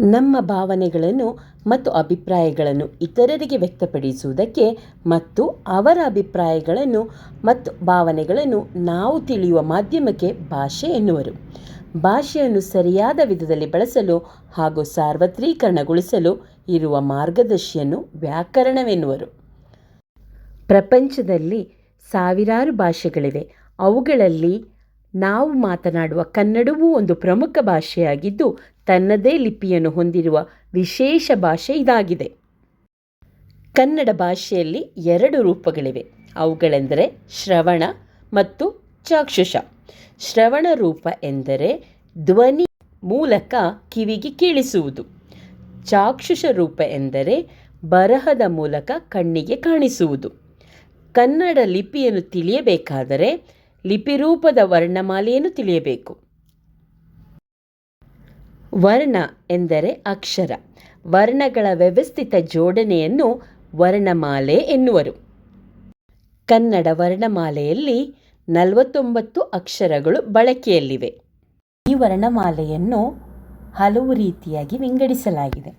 ನಮ್ಮ ಭಾವನೆಗಳನ್ನು ಮತ್ತು ಅಭಿಪ್ರಾಯಗಳನ್ನು ಇತರರಿಗೆ ವ್ಯಕ್ತಪಡಿಸುವುದಕ್ಕೆ ಮತ್ತು ಅವರ ಅಭಿಪ್ರಾಯಗಳನ್ನು ಮತ್ತು ಭಾವನೆಗಳನ್ನು ನಾವು ತಿಳಿಯುವ ಮಾಧ್ಯಮಕ್ಕೆ ಭಾಷೆ ಎನ್ನುವರು. ಭಾಷೆಯನ್ನು ಸರಿಯಾದ ವಿಧದಲ್ಲಿ ಬಳಸಲು ಹಾಗೂ ಸಾರ್ವತ್ರೀಕರಣಗೊಳಿಸಲು ಇರುವ ಮಾರ್ಗದರ್ಶಿಯನ್ನು ವ್ಯಾಕರಣವೆನ್ನುವರು. ಪ್ರಪಂಚದಲ್ಲಿ ಸಾವಿರಾರು ಭಾಷೆಗಳಿವೆ. ಅವುಗಳಲ್ಲಿ ನಾವು ಮಾತನಾಡುವ ಕನ್ನಡವೂ ಒಂದು ಪ್ರಮುಖ ಭಾಷೆಯಾಗಿದ್ದು ತನ್ನದೇ ಲಿಪಿಯನ್ನು ಹೊಂದಿರುವ ವಿಶೇಷ ಭಾಷೆ ಇದಾಗಿದೆ. ಕನ್ನಡ ಭಾಷೆಯಲ್ಲಿ ಎರಡು ರೂಪಗಳಿವೆ. ಅವುಗಳೆಂದರೆ ಶ್ರವಣ ಮತ್ತು ಚಾಕ್ಷುಷ. ಶ್ರವಣ ರೂಪ ಎಂದರೆ ಧ್ವನಿ ಮೂಲಕ ಕಿವಿಗೆ ಕೇಳಿಸುವುದು. ಚಾಕ್ಷುಷ ರೂಪ ಎಂದರೆ ಬರಹದ ಮೂಲಕ ಕಣ್ಣಿಗೆ ಕಾಣಿಸುವುದು. ಕನ್ನಡ ಲಿಪಿಯನ್ನು ತಿಳಿಯಬೇಕಾದರೆ ಲಿಪಿರೂಪದ ವರ್ಣಮಾಲೆಯನ್ನು ತಿಳಿಯಬೇಕು. ವರ್ಣ ಎಂದರೆ ಅಕ್ಷರ. ವರ್ಣಗಳ ವ್ಯವಸ್ಥಿತ ಜೋಡಣೆಯನ್ನು ವರ್ಣಮಾಲೆ ಎನ್ನುವರು. ಕನ್ನಡ ವರ್ಣಮಾಲೆಯಲ್ಲಿ ನಲವತ್ತೊಂಬತ್ತು ಅಕ್ಷರಗಳು ಬಳಕೆಯಲ್ಲಿವೆ. ಈ ವರ್ಣಮಾಲೆಯನ್ನು ಹಲವು ರೀತಿಯಾಗಿ ವಿಂಗಡಿಸಲಾಗಿದೆ.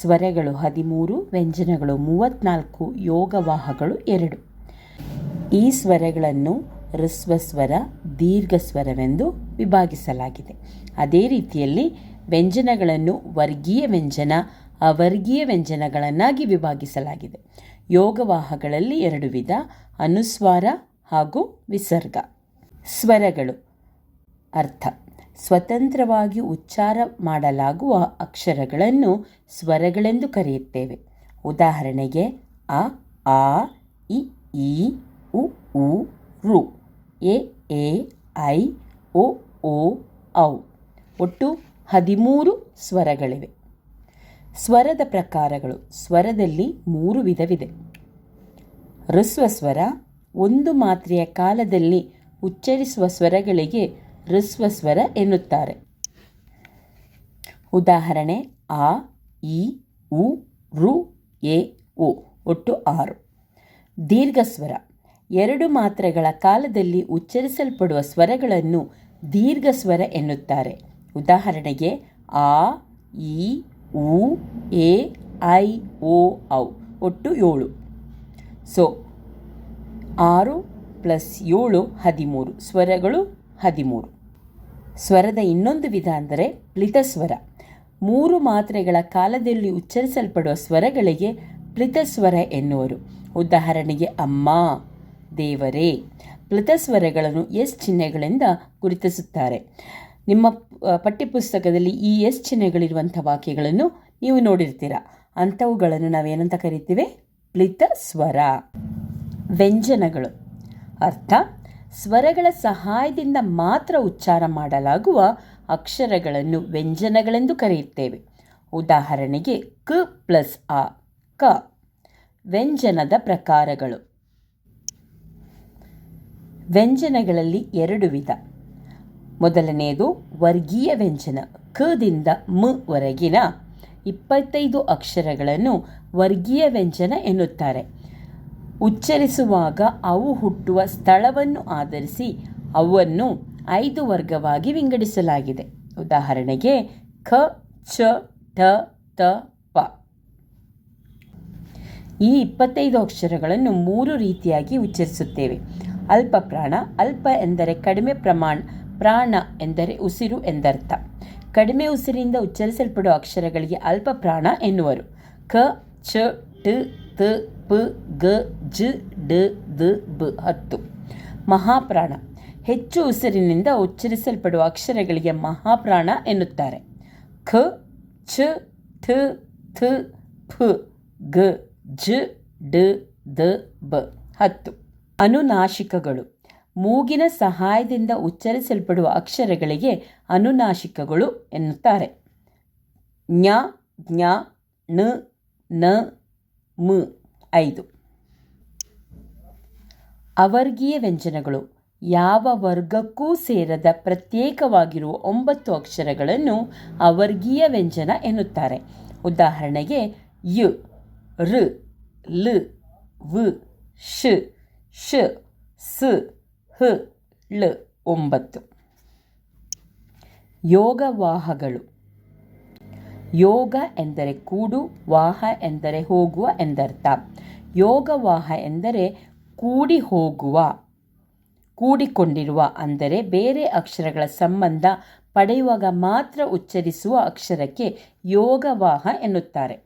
ಸ್ವರಗಳು ಹದಿಮೂರು, ವ್ಯಂಜನಗಳು ಮೂವತ್ತ್ನಾಲ್ಕು ಯೋಗವಾಹಗಳು ಎರಡು. ಈ ಸ್ವರಗಳನ್ನು ಹ್ರಸ್ವ ಸ್ವರ ದೀರ್ಘ ಸ್ವರವೆಂದು ವಿಭಾಗಿಸಲಾಗಿದೆ. ಅದೇ ರೀತಿಯಲ್ಲಿ ವ್ಯಂಜನಗಳನ್ನು ವರ್ಗೀಯ ವ್ಯಂಜನ, ಅವರ್ಗೀಯ ವ್ಯಂಜನಗಳನ್ನಾಗಿ ವಿಭಾಗಿಸಲಾಗಿದೆ. ಯೋಗವಾಹಗಳಲ್ಲಿ ಎರಡು ವಿಧ, ಅನುಸ್ವಾರ ಹಾಗೂ ವಿಸರ್ಗ. ಸ್ವರಗಳು. ಅರ್ಥ. ಸ್ವತಂತ್ರವಾಗಿ ಉಚ್ಚಾರ ಮಾಡಲಾಗುವ ಅಕ್ಷರಗಳನ್ನು ಸ್ವರಗಳೆಂದು ಕರೆಯುತ್ತೇವೆ. ಉದಾಹರಣೆಗೆ, ಅ, ಆ, ಇ, ಈ, ಉ ಉ, ರು. ಎ ಎ, ಐ ಒ ಓ, ಔ. ಒಟ್ಟು ಹದಿಮೂರು ಸ್ವರಗಳಿವೆ. ಸ್ವರದ ಪ್ರಕಾರಗಳು ಸ್ವರದಲ್ಲಿ ಮೂರು ವಿಧವಿದೆ. ಹೃಸ್ವ ಸ್ವರ ಒಂದು ಮಾತ್ರೆಯ ಕಾಲದಲ್ಲಿ ಉಚ್ಚರಿಸುವ ಸ್ವರಗಳಿಗೆ ಹೃಸ್ವ ಸ್ವರ ಎನ್ನುತ್ತಾರೆ. ಉದಾಹರಣೆ, ಆ, ಇ, ಉ, ರು, ಎ ಒ ಒಟ್ಟು ಆರು. ದೀರ್ಘ ಸ್ವರ ಎರಡು ಮಾತ್ರೆಗಳ ಕಾಲದಲ್ಲಿ ಉಚ್ಚರಿಸಲ್ಪಡುವ ಸ್ವರಗಳನ್ನು ದೀರ್ಘ ಸ್ವರ ಎನ್ನುತ್ತಾರೆ. ಉದಾಹರಣೆಗೆ, ಆ ಇ ಉ, ಎ, ಐ, ಓ, ಔ, ಒಟ್ಟು ಏಳು. ಸೊ, ಆರು ಪ್ಲಸ್ ಏಳು, ಹದಿಮೂರು. ಸ್ವರಗಳು ಹದಿಮೂರು. ಸ್ವರದ ಇನ್ನೊಂದು ವಿಧ ಅಂದರೆ ಪ್ಲಿತಸ್ವರ ಮೂರು ಮಾತ್ರೆಗಳ ಕಾಲದಲ್ಲಿ ಉಚ್ಚರಿಸಲ್ಪಡುವ ಸ್ವರಗಳಿಗೆ ಪ್ಲಿತಸ್ವರ ಎನ್ನುವರು. ಉದಾಹರಣೆಗೆ, ಅಮ್ಮ. ದೇವರೇ. ಪ್ಲತಸ್ವರಗಳನ್ನು ಎಸ್ ಚಿಹ್ನೆಗಳಿಂದ ಗುರುತಿಸುತ್ತಾರೆ. ನಿಮ್ಮ ಪಠ್ಯಪುಸ್ತಕದಲ್ಲಿ ಈ ಎಸ್ ಚಿಹ್ನೆಗಳಿರುವಂಥ ವಾಕ್ಯಗಳನ್ನು ನೀವು ನೋಡಿರ್ತೀರ. ಅಂಥವುಗಳನ್ನು ನಾವೇನಂತ ಕರಿತೀವಿ? ಪ್ಲಿತ ಸ್ವರ ವ್ಯಂಜನಗಳು. ಅರ್ಥ? ಸ್ವರಗಳ ಸಹಾಯದಿಂದ ಮಾತ್ರ ಉಚ್ಚಾರ ಮಾಡಲಾಗುವ ಅಕ್ಷರಗಳನ್ನು ವ್ಯಂಜನಗಳೆಂದು ಕರೆಯುತ್ತೇವೆ. ಉದಾಹರಣೆಗೆ ಕ ಪ್ಲಸ್ ಆ, ಕ. ವ್ಯಂಜನದ ಪ್ರಕಾರಗಳು. ವ್ಯಂಜನಗಳಲ್ಲಿ ಎರಡು ವಿಧ. ಮೊದಲನೆಯದು ವರ್ಗೀಯ ವ್ಯಂಜನ ಕದಿಂದ ಮ ವರೆಗಿನ ಇಪ್ಪತ್ತೈದು ಅಕ್ಷರಗಳನ್ನು ವರ್ಗೀಯ ವ್ಯಂಜನ ಎನ್ನುತ್ತಾರೆ. ಉಚ್ಚರಿಸುವಾಗ ಅವು ಹುಟ್ಟುವ ಸ್ಥಳವನ್ನು ಆಧರಿಸಿ ಅವನ್ನು ಐದು ವರ್ಗವಾಗಿ ವಿಂಗಡಿಸಲಾಗಿದೆ. ಉದಾಹರಣೆಗೆ ಖ ಚ, ಠ, ತ, ಪ. ಈ ಇಪ್ಪತ್ತೈದು ಅಕ್ಷರಗಳನ್ನು ಮೂರು ರೀತಿಯಾಗಿ ಉಚ್ಚರಿಸುತ್ತೇವೆ. ಅಲ್ಪ ಪ್ರಾಣ, ಅಲ್ಪ ಎಂದರೆ ಕಡಿಮೆ ಪ್ರಮಾಣ, ಪ್ರಾಣ ಎಂದರೆ ಉಸಿರು ಎಂದರ್ಥ. ಕಡಿಮೆ ಉಸಿರಿನಿಂದ ಉಚ್ಚರಿಸಲ್ಪಡುವ ಅಕ್ಷರಗಳಿಗೆ ಅಲ್ಪ ಪ್ರಾಣ ಎನ್ನುವರು. ಕ, ಚ, ಟ, ತ, ಪ, ಗ, ಜ, ಡ, ದ, ಬ, ಹತ್ತು. ಮಹಾಪ್ರಾಣ. ಹೆಚ್ಚು ಉಸಿರಿನಿಂದ ಉಚ್ಚರಿಸಲ್ಪಡುವ ಅಕ್ಷರಗಳಿಗೆ ಮಹಾಪ್ರಾಣ ಎನ್ನುತ್ತಾರೆ. ಖ ಛ ಥ ಥ ಫ ಗ ಜ, ಡ, ದ, ಬ, ಹತ್ತು. ಅನುನಾಸಿಕಗಳು ಮೂಗಿನ ಸಹಾಯದಿಂದ ಉಚ್ಚರಿಸಲ್ಪಡುವ ಅಕ್ಷರಗಳಿಗೆ ಅನುನಾಶಿಕಗಳು ಎನ್ನುತ್ತಾರೆ. ಜ್ಞ ಜ್ಞ ಣ ನ, ಮ. ಐದು. ಅವರ್ಗೀಯ ವ್ಯಂಜನಗಳು. ಯಾವ ವರ್ಗಕ್ಕೂ ಸೇರದ ಪ್ರತ್ಯೇಕವಾಗಿರುವ ಒಂಬತ್ತು ಅಕ್ಷರಗಳನ್ನು ಅವರ್ಗೀಯ ವ್ಯಂಜನ ಎನ್ನುತ್ತಾರೆ. ಉದಾಹರಣೆಗೆ, ಯು ಋ ಲ್, ವ, ಶ. ಶ ಸ ಹ ಳ ಒಂಬತ್ತು ಯೋಗವಾಹಗಳು ಯೋಗ ಎಂದರೆ ಕೂಡು ವಾಹ ಎಂದರೆ ಹೋಗುವ ಎಂದರ್ಥ ಯೋಗವಾಹ ಎಂದರೆ ಕೂಡಿ ಹೋಗುವ ಕೂಡಿಕೊಂಡಿರುವ ಅಂದರೆ ಬೇರೆ ಅಕ್ಷರಗಳ ಸಂಬಂಧ ಪಡೆಯುವಾಗ ಮಾತ್ರ ಉಚ್ಚರಿಸುವ ಅಕ್ಷರಕ್ಕೆ ಯೋಗವಾಹ ಎನ್ನುತ್ತಾರೆ.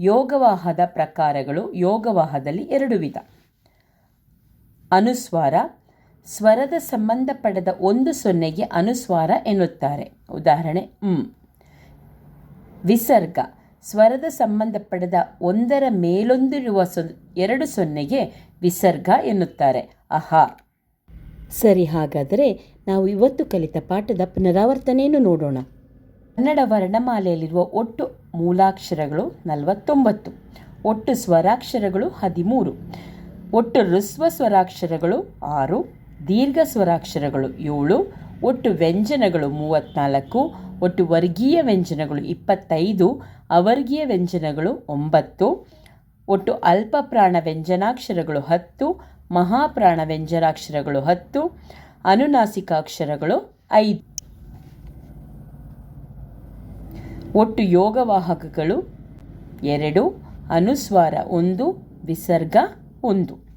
ಯೋಗವಾಹದ ಪ್ರಕಾರಗಳು ಯೋಗವಾಹದಲ್ಲಿ ಎರಡು ವಿಧ. ಅನುಸ್ವಾರ, ಸ್ವರದ ಸಂಬಂಧ ಪಡೆದ ಒಂದು ಸೊನ್ನೆಗೆ ಅನುಸ್ವಾರ ಎನ್ನುತ್ತಾರೆ. ಉದಾಹರಣೆ, ಮ್. ವಿಸರ್ಗ, ಸ್ವರದ ಸಂಬಂಧ ಪಡೆದ ಒಂದರ ಮೇಲೊಂದಿರುವ ಸೊ, ಎರಡು ಸೊನ್ನೆಗೆ ವಿಸರ್ಗ ಎನ್ನುತ್ತಾರೆ. ಅಹಾ ಸರಿ, ಹಾಗಾದರೆ ನಾವು ಇವತ್ತು ಕಲಿತ ಪಾಠದ ಪುನರಾವರ್ತನೆಯನ್ನು ನೋಡೋಣ. ಕನ್ನಡ ವರ್ಣಮಾಲೆಯಲ್ಲಿರುವ ಒಟ್ಟು ಮೂಲಾಕ್ಷರಗಳು ನಲವತ್ತೊಂಬತ್ತು, ಒಟ್ಟು ಸ್ವರಾಕ್ಷರಗಳು ಹದಿಮೂರು. ಒಟ್ಟು ಋಸ್ವ ಸ್ವರಾಕ್ಷರಗಳು ಆರು, ದೀರ್ಘ ಸ್ವರಾಕ್ಷರಗಳು ಏಳು, ಒಟ್ಟು ವ್ಯಂಜನಗಳು ಮೂವತ್ತ್ನಾಲ್ಕು ಒಟ್ಟು ವರ್ಗೀಯ ವ್ಯಂಜನಗಳು ಇಪ್ಪತ್ತೈದು, ಅವರ್ಗೀಯ ವ್ಯಂಜನಗಳು ಒಂಬತ್ತು, ಒಟ್ಟು ಅಲ್ಪ ಪ್ರಾಣ ವ್ಯಂಜನಾಕ್ಷರಗಳು ಹತ್ತು, ಮಹಾಪ್ರಾಣ ವ್ಯಂಜನಾಕ್ಷರಗಳು ಹತ್ತು, ಅನುನಾಸಿಕಾಕ್ಷರಗಳು ಐದು. ಒಟ್ಟು ಯೋಗವಾಹಕಗಳು ಎರಡು, ಅನುಸ್ವಾರ ಒಂದು, ವಿಸರ್ಗ ಒಂದು.